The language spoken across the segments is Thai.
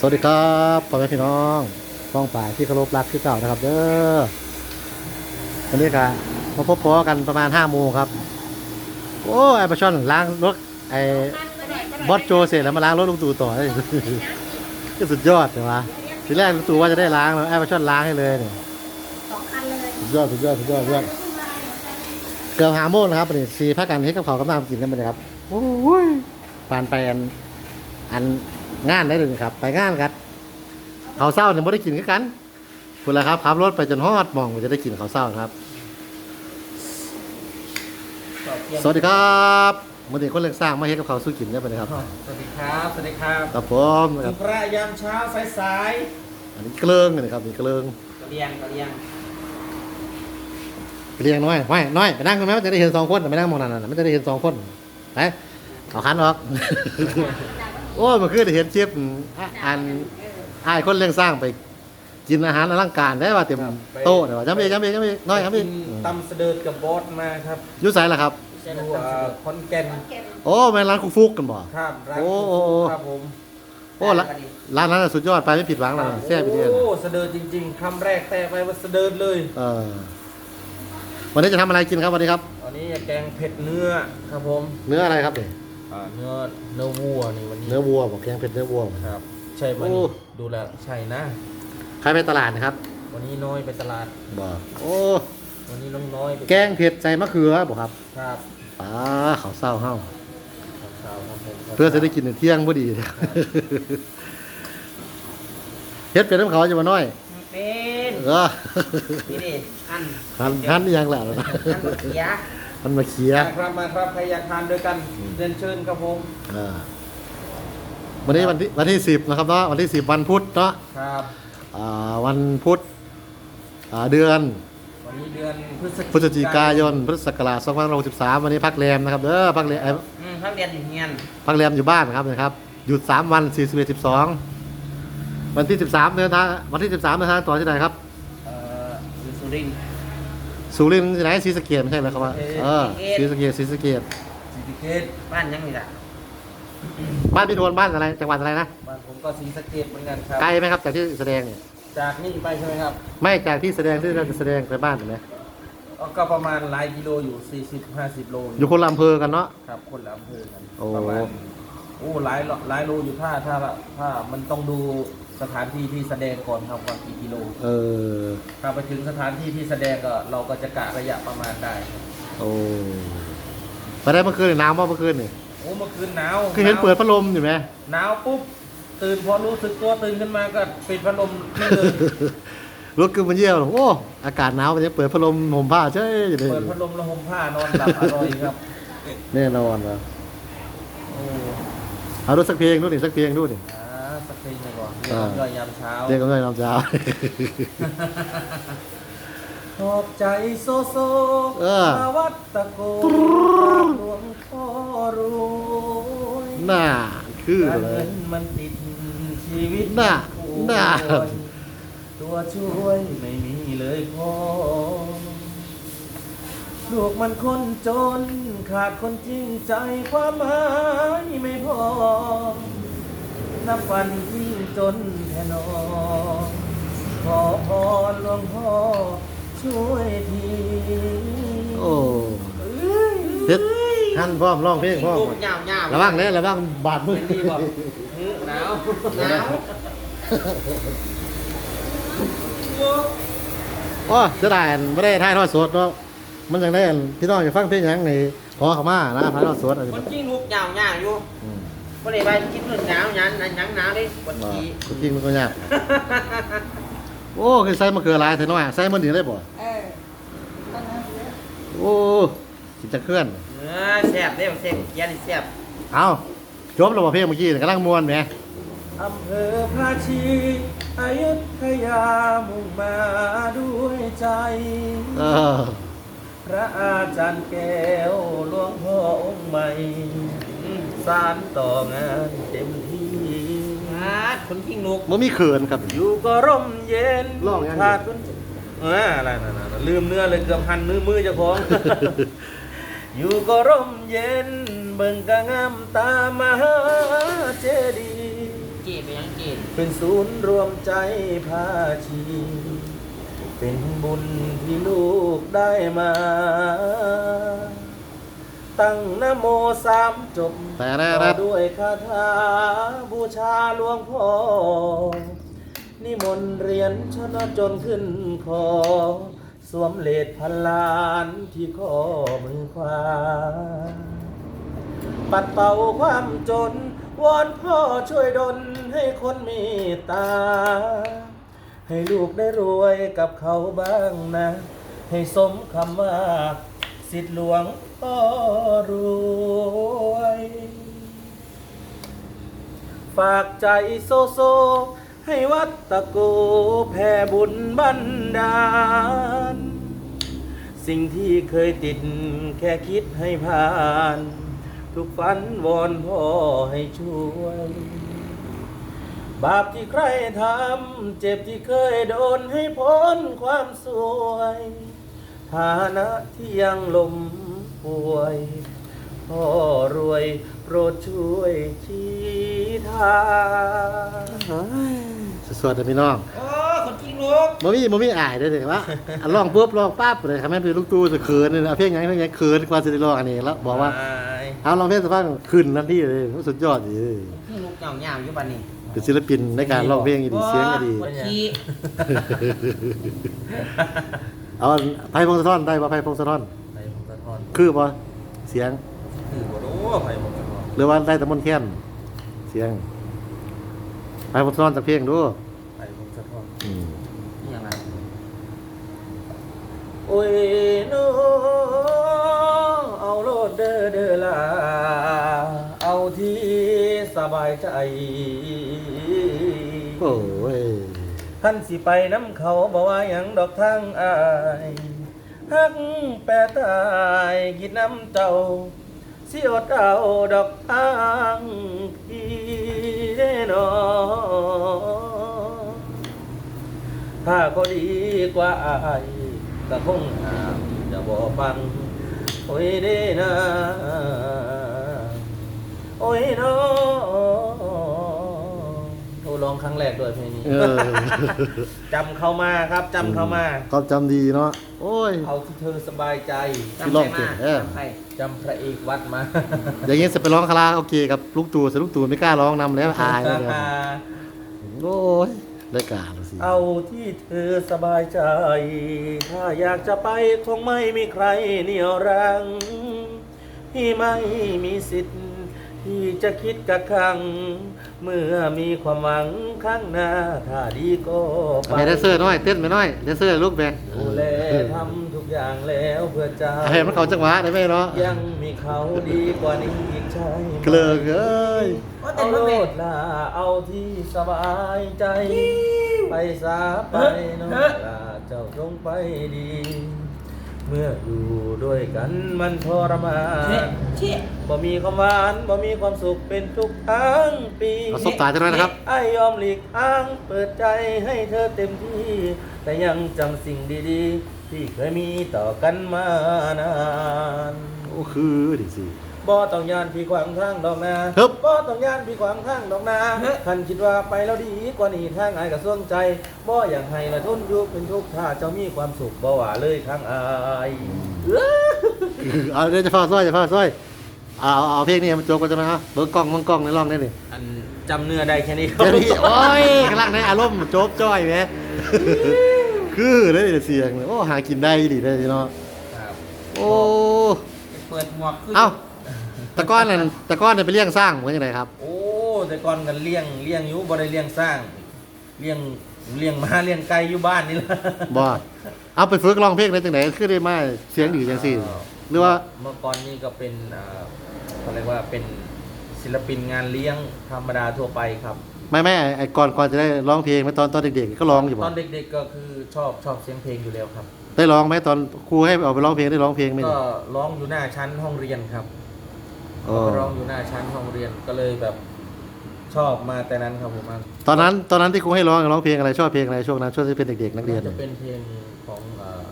สวัสดีครับพ่อแม่พี่น้องฟ้องป่ายที่เคารพรักที่เก่านะครับ เด้อวันนี้ก็มาพบพอกันประมาณห้าโมงครับ โอ้ไอ้ปลาช่อนล้างรถไอ้บอสโจเสร็จแล้วมาล้างรถลุงตู่ต่อเอ้ยก็สุดยอดเลยวะทีแรกลุงตู่ว่าจะได้ล้างแล้วไอ้ปลาช่อนล้างให้เลยเนี่ยสองคันเลยสุดยอดสุดยอดสุดยอดสุดยอดเกือบหาโมงนะครับวันนี้สีพักกันให้กับเขาวกับน้ำกินกันไปเลยครับโอ้ยผ่านไปอันอัน งานได้เลยครับ ไปงานกันเขาวเศร้าเนี่ยไม่ได้กินกันคุณละครับขับรถไปจนฮอดหมองว่าจะได้กินเขาวเศร้านะครับ สวัสดีครับมื่อนี้คนเลี้ยงสร้างมาเฮ็ดกับเขาวสู้กินได้ไปเลยครับ สวัสดีครับ สวัสดีครับครับผมนะคถึรับงพระยามเช้าสายสายอันนี้เกลิ้งนะครับนี่เกลิ้งๆกระเลียงกระเลียงเรียงน้อยไม่น้อยไปนั่งกันไหมมันจะได้เห็นสองคนไปนั่งมองนั่นน่ะมันจะได้เห็นสองคนไปเอาคันออก โอ้ยมันคือได้เห็นเชฟอะอันไอ้ายคนเลี้ยงสร้างไป กินอาหารอลังการได้ว่าเต็มโต๊ะเดี๋ยวจำเองจำเองจำเองน้อยครับพี่กินตำเสดิร์ดกับบอสมาครับอยุ่ใส่ละครับ ดูอ่าคอนแก่นโอ้แม่นร้านคุกฟุกกันบ่ ครับร้านโอ้โอ้โอ้ ครับผมโอ้ร้านร้านนั้นนะสุดยอดไปไม่ผิดหวังเลยแซ่บไปเดียวโอ้เสดิร์ดจริงๆคำแรกแต่ไปว่าเสดิร์ดเลยเออวันนี้จะทำอะไรกินครับวันนี้ครับ อันนี้แกงเผ็ดเนื้อครับผม เนื้ออะไรครับเนี่ย อ่าเนื้อเนื้อวัวนี่วันนี้เนื้อวัวบอกแกงเผ็ดเนื้อวัว ครับ ใช่ไหมโอ้ ดูแลวใช่นะ ใครไปตลาดนะครับวันนี้น้อยไปตลาด บอกโอ้วันนี้น้องน้อยไปแกงเผ็ดใส่มะเขือบอกครับครับป้าเขาวเศร้าเฮ้าครับครับผมเพื่อจะได้กินเที่ยงพอดีเฮ็ดเป็นน้ำเขาจะมาน้อย เป็นเออนี่ดิอันหันหันนี่ยังแหละ อันเขีย มันมาเคี้ยมาครับมาครับใครอยากทานด้วยกันเรียนเชิญครับผมเออวันนี้วันที่วันที่สิบนะครับเนาะวันที่สิบวันพุธเนาะครับอ่าวันพุธอ่าเดือน วันนี้เดือนพฤศพฤศจิกายนพุทธศักราช2563วันนี้พักแรมนะครับเด้อพักแรมเอ้ยอืมพักเรียนอยู่เฮียนพักแรมอยู่บ้านนะครับนะครับหยุด 3 วัน 41 12 วันที่ 13เดินทางวันที่ 13เดินทางต่อที่ไหนครับ เอ่ออยู่สุรินทร์ สุรินทร์ที่ไหนศรีสะเกษไม่ใช่เหรอครับว่าเออศรีสะเกษศรีสะเกษสิติเกตบ้านยังนี่ล่ะบ้านพี่ทวนบ้านอะไรจังหวัดอะไรนะบ้านผมก็ศรีสะเกตเหมือนกันครับไกลไหมครับจากที่แสดงเนี่ยจากนี่ไปใช่ไหมครับไม่จากที่แสดงที่เราจะแสดงไปบ้านเห็นไหมก็ประมาณหลายกิโลอยู่ 40 50 โลอยู่คนละอำเภอกันเนาะครับคนละอำเภอกันโอ้ประมาณโอ้หลายโลหลายโลอยู่ถ้าถ้าถ้ามันต้องดู สถานที่ที่แสดงก่อนครับว่ากี่กิโลเออ ถ้าไปถึงสถานที่ที่แสดงก็เราก็จะกะระยะประมาณได้ครับโอ้ไปได้เมื่อคืนนี่หนาวมากเมื่อคืนนี่โอ้เมื่อคืนหนาวคือเห็นเปิดพัดลมอยู่ไหม หนาวปุ๊บตื่นพอรู้สึกตัวตื่นขึ้นมาก็ปิดพัดลมนี่เลยรถคือมันเยี่ยวโอ้อากาศหนาวมันจะเปิดพัดลมห่มผ้าใช่อยู่เลยเปิดพัดลมแล้วห่มผ้านอนหลับอร่อยครับแน่นอนนะโอ้เอาดูสักเพลงดูดิสักเพลงดูดิอ่าสักที หนึ่งก่อนเรียอ่ากย่อยยามเช้าเรียกกันด้วยน้ำเช้าขอบใจโซโซเออ มาวัดตะโกกราบหลวงพ่อรวยหน้าคือการเลเงิยนมันติดชีวิตน่ะผู้น่ะ คนตัวช่วยไม่มีเลยพ่อลูกมันคนจน ขาดคนจริงใจความหมายไม่พอ นับวันยิ่ง จนแท่นอขอพรหลวงพ่อช่วยทีโอ้เฮ็ดท่านพร้อมร้องเพลงพร้อมลูกยาวๆระวังเนี่ยระวังบาดมือเป็นดีบ่หือหนาวหนาวโอ้จะได้ไม่ได้ถ่ายทอดสดเนาะมันยังได้อันพี่น้องจะฟังเพลงหยังในขอเขามานะถ่ายทอดสดอะไรคนจริงลูกยาวๆอยู่ อืมบ่ได้ไปกินเรื่องหนาวหยังหยังหนาวดิปวดว่าขี้จริงมันก็ยาก โอ้คือใส่มะเขือหลายแต่น้อยใส่มันดีได้บ่เออต้องเอาเยอะโอ้กินจะเคลื่อนเออแซ่บเด้แซ่บเขียนนี่แซ่บเอาจบแล้วบ่เพลงเมื่อกี้นี่กำลังม่วนแหมอำเภอพระชีอยุธยามุ่งมาด้วยใจเออพระอาจารย์แก้วหลวงพ่อองค์ใหม่อืม สารต่องานเต็มที่มาดคนจริงลูกมันมีเขินครับ อยู่ก็ร่มเย็นร้องยังไง ขาดคนเอออะไรนะนะนะลืมเนื้อเลยเกือบพันมือมือเจ้าของ อยู่ก็ร่มเย็น เบิ่งกะงามตามหาเจดีย์เกลียดไปยังเกลียดเป็นศูนย์รวมใจพาชี เป็นบุญที่ลูกได้มา ตั้งนโมสามจบแต่แน่ต่อนะด้วยคาถาบูชาหลวงพ่อ นิมนต์เรียนชนะจนขึ้นคอ สวมเลดพันล้านที่ข้อมือขวา ปัดเป่าความจน วอนพ่อช่วยดลให้คนมีตา ให้ลูกได้รวยกับเขาบ้างนะ ให้สมคำว่า สิทธิหลวง รวย ฝากใจโซโซ ให้วัดตะโกแผ่บุญบันดาล สิ่งที่เคยติดแค่คิดให้ผ่าน ทุกฝันวอนพ่อให้ช่วย บาปที่ใครทำ เจ็บที่เคยโดนให้พ้นความสวย ฐานะที่ยังลม ป่วยพ่อรวยโปรดช่วยชี้ทางสวัสดีพี่น้องโอ้คนขี้ลูกบ่มีบ่มีอายเด้อเด้อว่าอะร้องปุ๊บร้องปั๊บเลยครับแม่นคือลูกตู้จะเขินนี่นะเพลงหยังเพลงหยังเขินกว่าสิได้ร้องอันนี้แล้วบอกว่าเอาลองเพลงสักพักขึ้นทันทีเลยสุดยอดดีเลยขี้ลูกเหงาเหงาอยู่บ้านนี้เป็นศิลปินในการร้องเพลงดีเสียงก็ดีปวดขี้เอาไพ่พงศธรได้ป่ะไพ่พงศธรไผ่พงศธร คือป่ะเสียง คือบ่รู้ไผ่พงศธรหรือว่าได้แต่มนต์แค้นเสียงไพ่พงศธรจากเพลงดูไผ่พงศธรอืมนี่ยังไงโอ้ยโนเอาโลดเด้อเด้อลาเอาที่สบายใจ โอ้ย ท่านสิไปน้ำเขาบอกว่าหยังดอกทางอาย ฮักแปรตายกินน้ำเจ้าสิอดเอาดอกทางพี่เด้นอถ้าก็ดีกว่าอายก็คงหามจะบ่ฟัง โอ้ยเด้นะโอ้ยเนาะโอ้ ร้องครั้งแรกด้วยเพลงนี้เออจำเข้ามาครับจำเข้ามา ก็จำดีเนาะโอ้ย เอาที่เธอสบายใจที่ร้องเพลงเออ จำใครจำพระเอกวัดมาอย่างงี้จะไปร้องคาราโอเกะกับลูกตู่แต่ลูกตู่ไม่กล้าร้องนำแล้วอายเลยเนี่ยโอ้ยได้การสิเอาที่เธอสบายใจ ถ้าอยากจะไปคงไม่มีใครเหนี่ยวรังที่ไม่มีสิทธิ์ที่จะคิดกักขัง เมื่อมีความหวังข้างหน้าถ้าดีก็ไปไปแดนเซอร์น้อยเต้นไปน้อยแดนเซอร์ลูกแบงดูแลทำทุกอย่างแล้วเพื่อเจ้าให้มันเขาจังหวะได้ไหมเนาะยังมีเขาดีกว่านี้อีกใช่ไหมเกลือเอ้ยโอ้เอาเต้นโลบ่แม่ดลาเอาที่สบายใจ ไปสาไปน้องลาเจ้าจงไปดี เมื่ออยู่ด้วยกันมันทรมาเชี่ยนเชี่ยบ่มีความหวานบ่มีความสุขเป็นทุกทั้งปีเอาซบตาจะด้วยนะครับไอ้ยอมหลีกทางเปิดใจให้เธอเต็มที่ แต่ยังจำสิ่งดีๆ ที่เคยมีต่อกันมานาน โอ้คือดิสิ บ่ต้องยานพี่ขวางทางดอกนาครับบ่ต้องยานพี่ขวางทางดอกนาคันคิดว่าไปแล้วดีกว่านี้ทางอายก็สนใจบ่อยากให้ละทนอยู่เป็นทุกข์ถ้าเจ้ามีความสุขบ่ว่าเลยทางอายเอ้อเอาเดี๋ยวจะฟ้าซ้อยจะฟ้าซ้อยเอาเอาเอาเพลงนี้ให้มันจบก็จะมาเอาเบิร์กล้องเบิร์กล้องในร่องได้นี่อันจำเนื้อได้แค่นี้เดี๋ยวนี้โอ้ยกำลังในอารมณ์โจ๊บจ้อยแหมคือได้แต่เสียงเลยโอ้หากินได้ดีได้เนาะครับโอ้ เปิดหมวกขึ้น เอ้า ตะก้อนนั่นตะก้อนนั่นไปเลี้ยงสร้างเหมือนยังไงครับ โอ้แต่ก่อนกันเลี้ยงเลี้ยงอยู่บ่ได้เลี้ยงสร้าง เลี้ยงเลี้ยงม้าเลี้ยงไก่อยู่บ้านนี่แหละบ่เอาไปฝึกร้องเพลงได้จังไหนคือได้มาเสียงดีจังซี่หรือว่าเมื่อก่อนนี่ก็เป็นอ่าเขาเรียกว่าเป็นศิลปินงานเลี้ยงธรรมดาทั่วไปครับ ไม่ไม่ไอ้ไอ้ก่อนก่อนจะได้ร้องเพลงไหมตอนตอนเด็กๆก็ร้องอยู่บ่ตอนเด็กๆก็คือชอบชอบเสียงเพลงอยู่แล้วครับ ได้ร้องไหมตอนครูให้เอาไปร้องเพลงได้ร้องเพลงไหมก็ร้องอยู่หน้าชั้นห้องเรียนครับ อ๋อก็ร้องอยู่หน้าชั้นห้องเรียนก็เลยแบบชอบมาแต่นั้นครับผมมันตอนนั้นตอนนั้นที่ครูให้ร้องร้องเพลงอะไรชอบเพลงอะไรช่วงนั้นช่วงที่เป็นเด็กๆนักเรียนจะเป็นเพลงของเอ่อ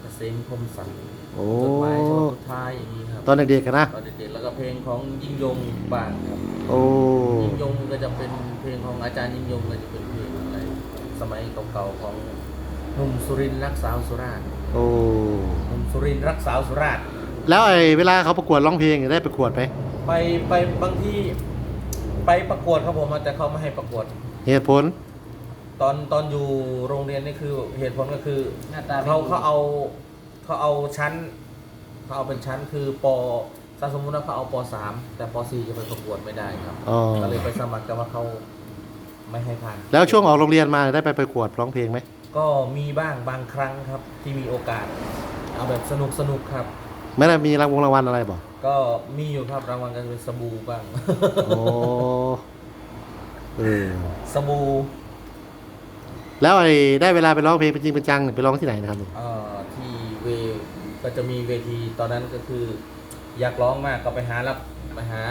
เกษมคมสันโอ้ จดหมายฉบับสุดท้ายอย่างนี้ครับตอนเด็กๆกันนะตอนเด็กๆแล้วก็เพลงของยิ่งยงบ้างครับ โอ้ยิ่งยงก็จะเป็นเพลงของอาจารย์ยิ่งยงก็จะเป็นเพลงอะไรสมัยเก่าๆของหนุ่มสุรินทร์รักสาวสุราษฎร์โอ้หนุ่มสุรินทร์รักสาวสุราษฎร์ แล้วไอ้เวลาเขาประกวดร้องเพลงได้ประกวดไหมไปไปบางที่ไปประกวดครับผมแต่เขาไม่ให้ประกวด เหตุผล ตอนตอนอยู่โรงเรียนนี่คือเหตุผลก็คือหน้าตาไม่เขาดี เขาเอาเขาเอาชั้นเขาเอาเป็นชั้นคือปถ้าสมมติว่าเขาเอาปสามแต่ปสี่จะไปประกวดไม่ได้ครับอ๋อ ก็เลยไปสมัครแต่ว่าเขาไม่ให้ผ่านแล้วช่วงออกโรงเรียนมาได้ไปประกวดร้องเพลงไหมก็มีบ้างบางครั้งครับที่มีโอกาส เอาแบบสนุกสนุกครับ ไม่ได้มีรางวงรางวัลอะไรบอกก็มีอยู่ครับรางวัลก็เป็นสบู่บ้าง โอ้เออสบู่แล้วไอ้ได้เวลาไปร้องเพลงเป็นจริงเป็นจังเนี่ยไปร้องที่ไหนนะครับเอ่อที่เวก็จะมีเวทีตอนนั้นก็คือ อยากร้องมากก็ไปหารับไปหา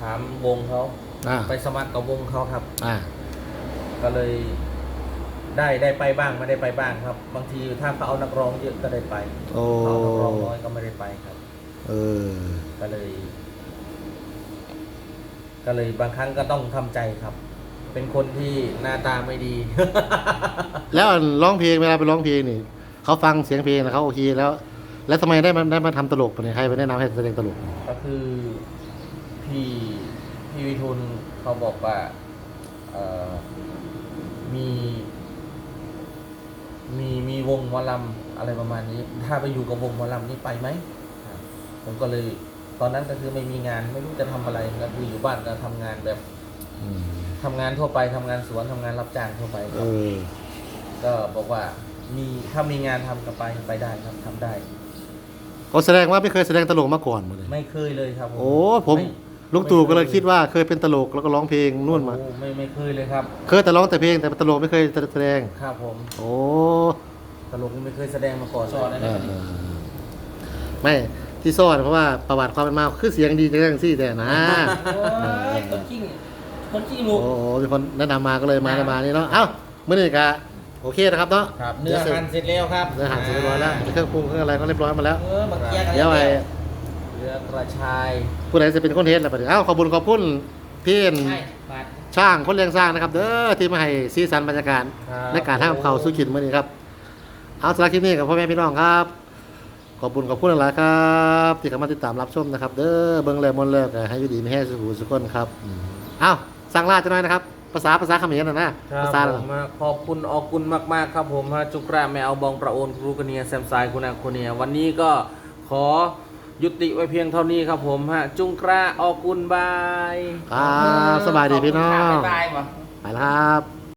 ถามวงเขาอ่าไปสมัครกับวงเขาครับ อ่าก็เลย ได้ได้ไปบ้างไม่ได้ไปบ้างครับ บางทีถ้าเขาเอานักร้องเยอะก็ได้ไปโอ้เขาเอานักร้องน้อยก็ไม่ได้ไปครับ เออ ก็เลย ก็เลยบางครั้งก็ต้องทำใจครับ เป็นคนที่หน้าตาไม่ดี แล้วอันร้องเพลงเวลาไปร้องเพลงนี่เขาฟังเสียงเพลงแล้วเขาโอเคแล้ว แล้วทำไมได้มาได้มาทำตลกปะเนี่ยใครไปแนะนำให้แสดงตลก ก็คือพี่พี่วิทูลเขาบอกว่าเอ่อมี มีมีวงหมอลำอะไรประมาณนี้ ถ้าไปอยู่กับวงหมอลำนี่ไปไหมอ่าผมก็เลย ตอนนั้นก็คือไม่มีงานไม่รู้จะทำอะไรก็คืออยู่บ้านก็ทำงานแบบอืมทำงานทั่วไปทำงานสวนทำงานรับจ้างทั่วไปคเอรับอก็บอกว่ามีถ้ามีงานทำก็ไปไปได้ครับทำได้เขาแสดงว่าไม่เคยแสดงตลกมาก่อนหมดเลยไม่เคยเลยครับผมโอ้ผมไลุงตู่ก็เลยคิดว่าเคยเป็นตลกแล้วก็ร้องเพลงนู่นมา โอ้ไม่ไม่เคยเลยครับ เคยแต่ร้องแต่เพลงแต่ตลกไม่เคยแสดง ครับผม โอ้ตลกนี่ไม่เคยแสดงมาก่อนสอนอะไรเอกัอนเออไม่ที่ซ่อนเพราะว่าประวัติความเป็นมาคือเสียงดีจังซี่แต่นะ โอ้ยคนจริงคนจริงลูก โอ้โหมีคนแนะนำมาก็เลยมาได้มานี่เนาะ เอ้ามื่อนี้กะโอเคนะครับเนาะครับ เนื้อหั่นเสร็จแล้วครับเนื้อหั่นเสร็จเรียบร้อยแล้วเครื่องปรุงเครื่องอะไรก็เรียบร้อยมาแล้ว เออบักเกียร์กันเดี๋ยวไอ้ เนื้อกระชายผู้ใดจะเป็นคนเฮ็ดล่ะบัดนี้เอ้าขอบคุณขอบคุณพี่ใช่บาท ช่างคนเลี้ยงสร้างนะครับ เด้อที่มาให้ซีซันบรรยากาศครับ ในการทำกับเขาวสู้กินมื้อนี้ครับ เอาสำหรับคลิปนี้กับพ่อแม่พี่น้องครับ ขอบคุณขอบคุณหลายๆครับ ที่เข้ามาติดตามรับชมนะครับ เด้อเบิ่งเลยมนต์เลิกให้อยู่ดีไม่แห้สุขุสุขคนครับอืมเอ้าสั่งลาจะหน่อยนะครับ ภาษาภาษาเขมรนะนะครัภาบษาผมมาขอบคุณออกคุณมาก ๆ ครับผมฮะจุกระแมวบองประโอนครูกเนียแซมไซคุณอาคุณเนีย วันนี้ก็ขอ ยุติไว้เพียงเท่านี้ครับผมฮะ จุงกระออกคุณบาย ครับสบายดีพี่น้อง บ๊ายบายว่ะไปแล้วครับ